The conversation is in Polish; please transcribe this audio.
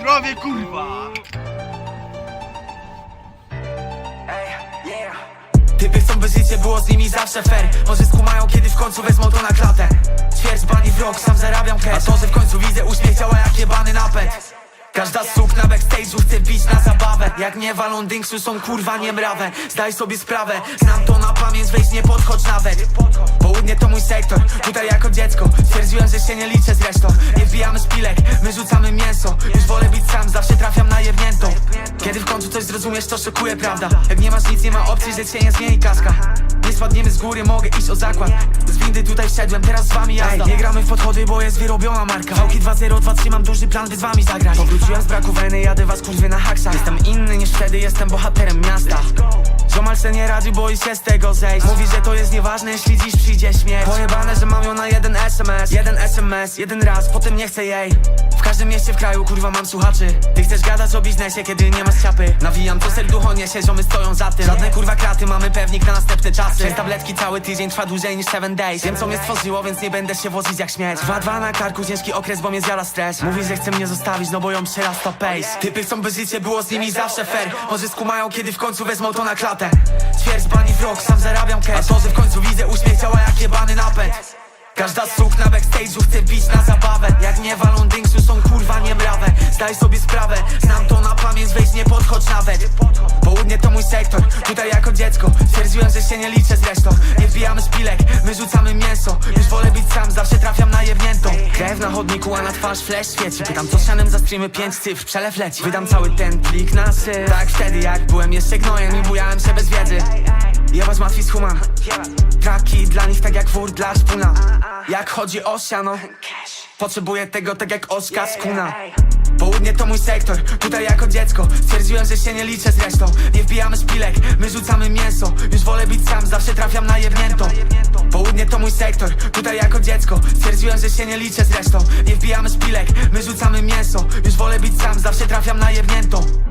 Zdrowie kurwa! Typy chcą by życie było z nimi zawsze fair. Może skumają kiedy w końcu wezmą to na klatę. Ćwierć bani w rok, sam zarabiam cash. A to, że w końcu widzę uśmiech działa jak jebany napęd. Każda suk na backstage'u chce bić na zabawę. Jak nie walą dynksu są kurwa niemrawe. Zdaj sobie sprawę, znam to na pamięć Weź nie podchodź nawet. Południe to mój sektor, tutaj jako dziecko. Stwierdziłem, że się nie liczę zresztą Nie wbijamy szpilek, my rzucamy mięso. Już wolę zrozumiesz, to szokuje prawda? Jak nie masz nic, nie ma opcji, że cię nie zmieni kaska. Nie spadniemy z góry, mogę iść o zakład. Z windy tutaj wszedłem, teraz z wami jazda. Nie gramy w podchody, bo jest wyrobiona marka. Fałki 2-0-2-3, mam duży plan, by z wami zagrać. Powróciłem z braku weny, jadę was kurwy na haksach. Jestem inny niż wtedy, jestem bohaterem miasta Ziomal se nie radzi, boi się z tego zejść. Mówi, że to jest nieważne, jeśli dziś przyjdzie śmierć. Pojebane, że mam ją na jeden SMS Jeden SMS, jeden raz, potem nie chcę jej. W każdym mieście w kraju, kurwa, mam słuchaczy. Ty chcesz gadać o biznesie, kiedy nie masz ciapy Nawijam, to serducho niesie, ziomy stoją za tym. Żadne kurwa kraty, mamy pewnik na następne czasy. Przez tabletki cały tydzień trwa dłużej niż 7 days. Wiem, co mnie stworzyło, więc nie będę się wozić jak śmieć. Dwa, dwa na karku, ciężki okres, bo mnie zjada stres. Mówi, że chce mnie zostawić, no bo ją przerasta pace. Typy chcą, by życie było z nimi zawsze fair. Może skumają, kiedy w końcu wezmą to na klatę Ćwierć bani w sam zarabiam cash. A to, że w końcu widzę uśmiech działa jak jebany napęd. Każda suk na backstage'u chce bić na zabawę. Jak nie walą dynksu są kurwa niemrawe. Zdaj sobie sprawę, znam to na pamięć Weź nie podchodź nawet to mój sektor, tutaj jako dziecko Stwierdziłem, że się nie liczę zresztą Nie wbijamy szpilek, my rzucamy mięso. Już wolę być sam, zawsze trafiam na jebniętą Krew na chodniku, a na twarz flash świeci. Pytam co sianem za streamy, pięć cyfr, przelew leci. Wydam cały ten plik na syf Tak wtedy jak byłem jeszcze gnojem i bujałem się bez wiedzy. Jebać martwi z huma. Traki dla nich tak jak wór dla szpuna. Jak chodzi o siano Potrzebuję tego tak jak Oskar z Kuna Południe to mój sektor, tutaj jako dziecko. Stwierdziłem, że się nie liczę zresztą Nie wbijamy szpilek, my rzucamy mięso. Już wolę być sam, zawsze trafiam na jebniętą. Południe to mój sektor, tutaj jako dziecko. Stwierdziłem, że się nie liczę zresztą Nie wbijamy szpilek, my rzucamy mięso. Już wolę być sam, zawsze trafiam na jebniętą